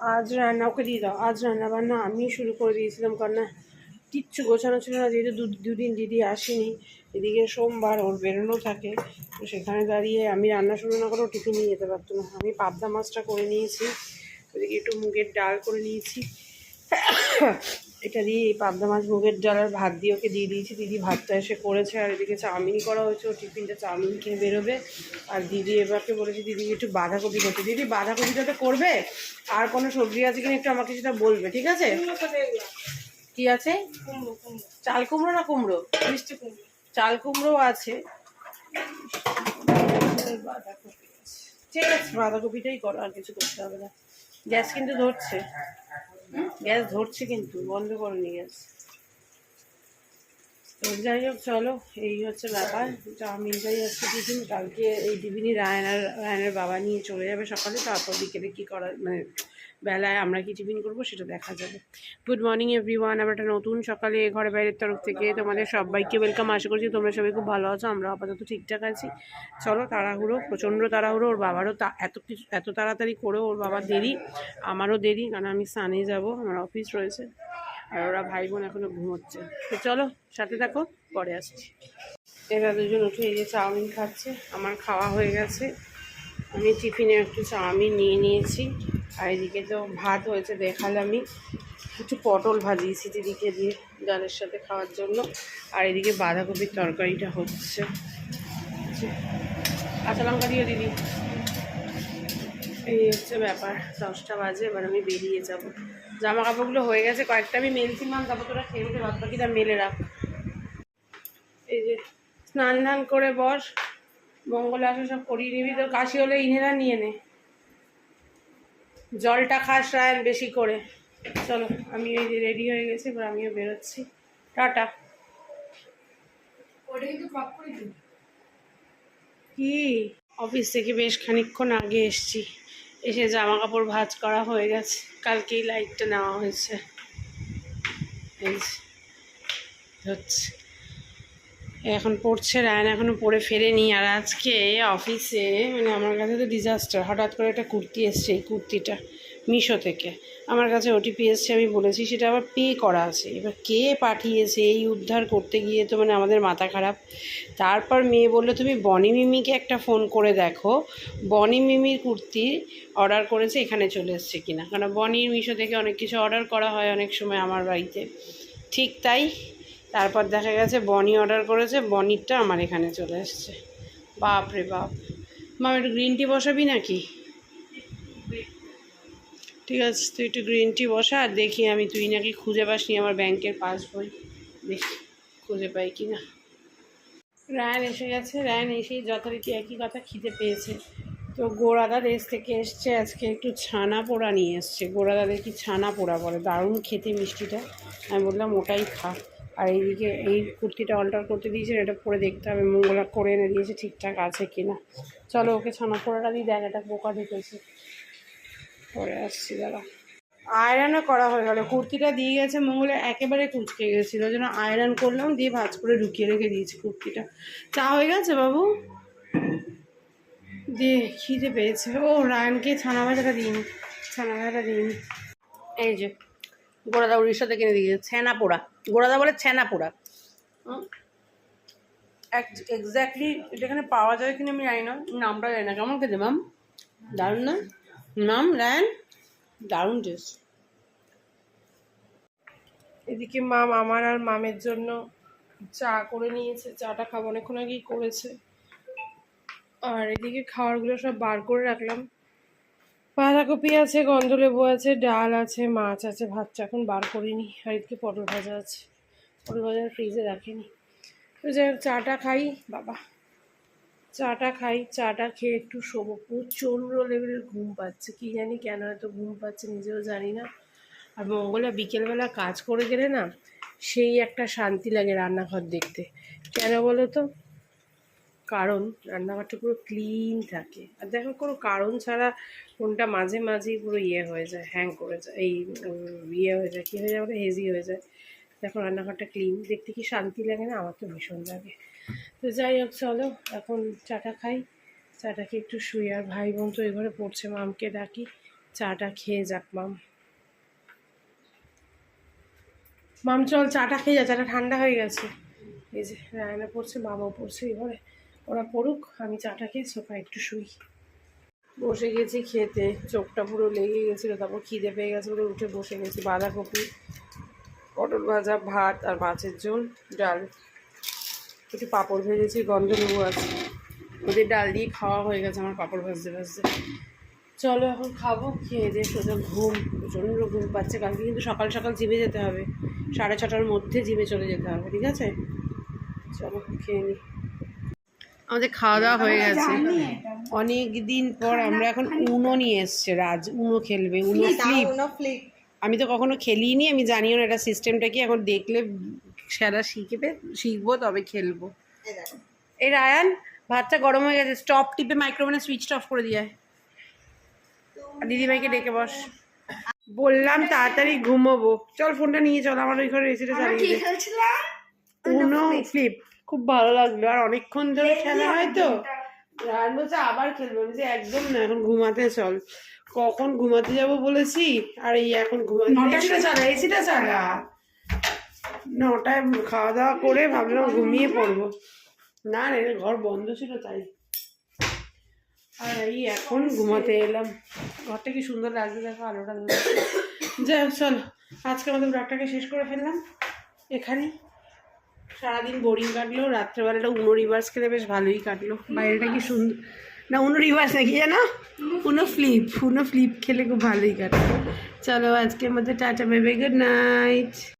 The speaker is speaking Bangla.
আজ রান্না, ওকে দিয়ে দাও। আজ রান্না বান্না আমি শুরু করে দিয়েছিলাম, কারণ না, কিচ্ছু গোছানো ছিল না, যেহেতু দু দুদিন দিদি আসেনি। এদিকে সোমবার ওর বেরোনো থাকে, তো সেখানে দাঁড়িয়ে আমি রান্না শুরু না করে ও টিফিন নিয়ে যেতে পারতো না। আমি পাবদা মাছটা করে নিয়েছি, ওদিকে একটু মুগের ডাল করে নিয়েছি। এটা দিয়ে এই পাবদা মাছ মুগের ডাল আর ভাত দিয়ে ওকে দিয়ে দিয়েছি। দিদি ভাতটা এসে করেছে আর এদিকে চাউমিন করা হয়েছে ও টিফিনটা চাউমিন খেয়ে বেরোবে। আর দিদি এবারকে বলেছি দিদি একটু বাঁধাকপি করতে। দিদি বাঁধাকপিটা তো করবে? আর কোনো সবজি আছে কিনা একটু আমাকে সেটা বলবে ঠিক আছে? কি আছে? চাল কুমড়ো না কুমড়ো? মিষ্টি কুমড়ো। চাল কুমড়ো আছে। বাঁধাকপি আছে। ঠিক আছে বাঁধাকপিটাই করো আর কিছু করতে হবে না। গ্যাস কিন্তু ধরছে। গ্যাস ধরছে কিন্তু, বন্ধ করনি গ্যাস। যাই হোক, চলো, এই হচ্ছে ব্যাপার। চাউমিনটাই হচ্ছে টিফিন কালকে এই টিফিনই রায়নার রায়নার বাবা নিয়ে চলে যাবে সকালে, তারপর বিকেলে কী করা মানে বেলায় আমরা কি টিফিন করব সেটা দেখা যাবে। গুড মর্নিং এভরিওয়ান আবার একটা নতুন সকালে ঘরে বাইরের তরফ থেকে তোমাদের সবাইকে ওয়েলকাম আশা করছি তোমরা সবাই খুব ভালো আছো, আমরা আপাতত ঠিকঠাক আছি। চলো তাড়াহুড়ো, প্রচণ্ড তাড়াহুড়ো, ওর বাবারও এত কিছু এত তাড়াতাড়ি করেও ওর বাবার দেরি, আমারও দেরি, কারণ আমি সানে যাব, আমার অফিস রয়েছে, আর ওরা ভাই বোন এখনও ঘুমোচ্ছে। তো চলো, সাথে থাকো, পরে আসছি। এরা দুজন উঠে এই যে চাউমিন খাচ্ছে, আমার খাওয়া হয়ে গেছে। আমি টিফিনে একটু চাউমিন নিয়ে নিয়েছি। আর এদিকে তো ভাত হয়েছে, দেখালামই। একটু পটল ভাজিয়েছি দিদিকে দিয়ে ডালের সাথে খাওয়ার জন্য। আর এদিকে বাঁধাকপির তরকারিটা হচ্ছে। কাঁচা লঙ্কা দিও দিদি। এই হচ্ছে ব্যাপার, দশটা বাজে, এবার আমি বেরিয়ে যাব। জামা কাপড়গুলো হয়ে গেছে, কয়েকটা আমি মেলছিলাম তারপর তোরা খেয়ে উঠে বাদ বাকিটা মেলে রাখ। এই যে স্নান করে বস। মঙ্গল আসে সব করিয়ে নিবি তো কাশি হলে ইনহেলার নিয়ে নে। জলটা খাস রায়ন বেশি করে। চলো আমি এই যে রেডি হয়ে গেছি এবার আমিও বেরোচ্ছি। টাটা। কি? অফিস থেকে বেশ খানিকক্ষণ আগে এসছি। এসে জামা কাপড় ভাঁজ করা হয়ে গেছে। কালকেই লাইটটা নেওয়া হয়েছে। হচ্ছে এখন পড়ছে, রায়ন এখনও পড়ে ফেরেনি। আর আজকে অফিসে মানে আমার কাছে তো ডিজাস্টার হঠাৎ করে একটা কুর্তি এসছে এই কুর্তিটা মিশো থেকে। আমার কাছে ওটিপি এসছে, আমি বলেছি সেটা আবার পে করা আছে। এবার কে পাঠিয়েছে এই উদ্ধার করতে গিয়ে তো মানে আমাদের মাথা খারাপ। তারপর মেয়ে বলল, তুমি বনি মিমিকে একটা ফোন করে দেখো। বনি মিমির কুর্তি অর্ডার করেছে, এখানে চলে এসছে কিনা? কারণ বনির মিশো থেকে অনেক কিছু অর্ডার করা হয় অনেক সময় আমার বাড়িতে। ঠিক তাই তারপর দেখা গেছে বনি অর্ডার করেছে, বনিরটা আমার এখানে চলে এসছে। বাপ রে বাপ। মা, একটু গ্রিন টি বসাবি নাকি? ঠিক আছে, তুই একটু গ্রিন টি বসা আর দেখি আমি, তুই নাকি খুঁজে পাসনি আমার ব্যাংকের পাসবই দেখি, খুঁজে পাই কি না রায়ন এসে গেছে রায়ন এসেই যথারীতি একই কথা খিদে পেয়েছে। তো গোড়াদা দেশ থেকে এসছে, আজকে একটু ছানা পোড়া নিয়ে এসছে। গোড়াদা কি ছানা পোড়া বলে? দারুণ খেতে মিষ্টিটা। আমি বললাম, ওটাই খা। আর এইদিকে এই কুর্তিটা অল্টার করতে দিয়েছে এটা পরে দেখতে হবে। মঙ্গলা করে এনে দিয়েছে, ঠিকঠাক আছে কি না চলো ওকে ছানা পোড়াটা দিয়ে দেখ এটা পোকা ঢুকেছে পরে আসছি দাদা আয়রনও করা হয়ে গেলো কুর্তিটা দিয়ে গেছে, মঙ্গলে একেবারে কুচকে গেছিল ওই জন্য আয়রন করলাম, দিয়ে ভাজ করে ঢুকিয়ে রেখে দিয়েছি কুর্তিটা। চা হয়ে গেছে, বাবু? দিয়ে খিদে পেয়েছে। ও রায়নকে ছানা ভাজাটা দিইনি, ছানা ভাজাটা দিইনি। এই যে গোড়াদা উড়িষ্যা থেকে কিনে দিয়েছে। ছেনা পোড়া গোড়াদা বলে ছেনা পোড়া এক্স্যাক্টলি এটা এখানে পাওয়া যায় কিনা আমি জানি না। নামটা জানি না। কেমন খেতে ম্যাম দারুণ না? নাম রায়ন দারুণ টেস্ট এদিকে মাম আমার আর মামের জন্য চা করে নিয়েছে। চাটা খাব, অনেকক্ষণ আগেই করেছে। আর এদিকে খাবারগুলো সব বার করে রাখলাম। বাঁধাকপি আছে, গন্ধলেবু আছে, ডাল আছে, মাছ আছে, ভাতটা এখন বার করিনি। আর এদিকে পটল ভাজা আছে। পটল ভাজা ফ্রিজে রাখিনি। চাটা খাই, বাবা। চাটা খাই, চাটা খেয়ে একটু শোবো। প্রচণ্ড লেভেলের ঘুম পাচ্ছে। কি জানি কেন এত ঘুম পাচ্ছে নিজেও জানি না। আর মঙ্গলা বিকেলবেলা কাজ করে গেলে না, সেই একটা শান্তি লাগে রান্নাঘর দেখতে। কেন বলো তো? কারণ রান্নাঘরটা পুরো ক্লিন থাকে। আর দেখো কোনো কারণ ছাড়া কোনটা মাঝে মাঝেই পুরো ইয়ে হয়ে যায় হ্যাং করে যায়। এই ইয়ে হয়ে যায়, কী হয়ে যায় হেজি হয়ে যায়। দেখো রান্নাঘরটা ক্লিন দেখতে কি শান্তি লাগে না? আমার তো ভীষণ লাগে। তো যাই হোক, চলো, এখন চাটা খাই। চাটাকে একটু শুই, আর ভাই বোন তো এই ঘরে পড়ছে, মামকে ডাকি। চাটা খেয়ে যাক, মাম। মাম, চল চাটা খেয়ে যা, চাটা ঠান্ডা হয়ে গেছে। এই যে, রায়না পড়ছে, মামাও পড়ছে এবারে ওরা পড়ুক, আমি চাটা খেয়ে সোফা একটু শুই। বসে গেছি খেতে, চোখটা পুরো লেগে গেছিল, তারপর খিদে পেয়ে গেছে বলে উঠে বসে গেছি। বাঁধাকপি, পটল ভাজা, ভাত আর মাছের ঝোল, ডাল। একটু পাঁপড় ভেজেছি গন্ধ লেবু আছে। ওদের ডাল দিয়ে খাওয়া হয়ে গেছে, আমার পাঁপড় ভাজতে ভাজতে। চলো এখন খাব, খেয়ে দিয়ে সোজা ঘুম, প্রচণ্ড ঘুম পাচ্ছে। কালকে কিন্তু সকাল সকাল জিমে যেতে হবে। সাড়ে ছটার মধ্যে জিমে চলে যেতে হবে, ঠিক আছে? চলো, খেয়ে নিই আমাদের খাওয়া দাওয়া হয়ে গেছে। অনেক দিন পর আমরা এখন উনো নিয়ে এসছে রাজ। উনো খেলবে উনো ফ্লিপ আমি তো কখনো খেলিনি আমি জানিও না এটা সিস্টেমটা কি এখন দেখলে সেরা শিখবে শিখব তবে খেলব। এই রায়ান ভাতটা গরম হয়ে গেছে স্টপ টিপে মাইক্রোওভেনে সুইচটা অফ করে দিয়ে দিদিভাইকে ডেকে বস। বললাম তাড়াতাড়ি ঘুমোবো। চল ফোনটা নিয়ে চল আমার ওই ঘরে এসিটা চালিয়ে উনো ফ্লিপ খুব ভালো লাগল। আর অনেকক্ষণ ধরে খেলা হয় তো? রায়ান বলছে আবার খেলব। আমি বলছি, একদম না এখন ঘুমাতে চল। কখন ঘুমাতে যাব বলেছি? আর এই এখন ঘুমাতে চালা এসিটা চালা। নটায় খাওয়া দাওয়া করে ভাবলাম ঘুমিয়ে পড়ব। না রে ঘর বন্ধ ছিল তাই। আর এই এখন ঘুমাতে এলাম। ঘরটা কি সুন্দর লাগছে দেখো আলোটা ধরে। যাই হোক চল আজকে আমাদের ব্লগটাকে শেষ করে ফেললাম। এখানে সারাদিন বোরিং কাটলো, রাত্রেবেলাটা উনো রিভার্স খেলে বেশ ভালোই কাটলো। বাইরেটা কি সুন্দর, না উনো রিভার্স নাকি জানো? উনো ফ্লিপ উনো ফ্লিপ খেলে খুব ভালোই কাটলো চলো আজকের মধ্যে টাটা বেবে গুড নাইট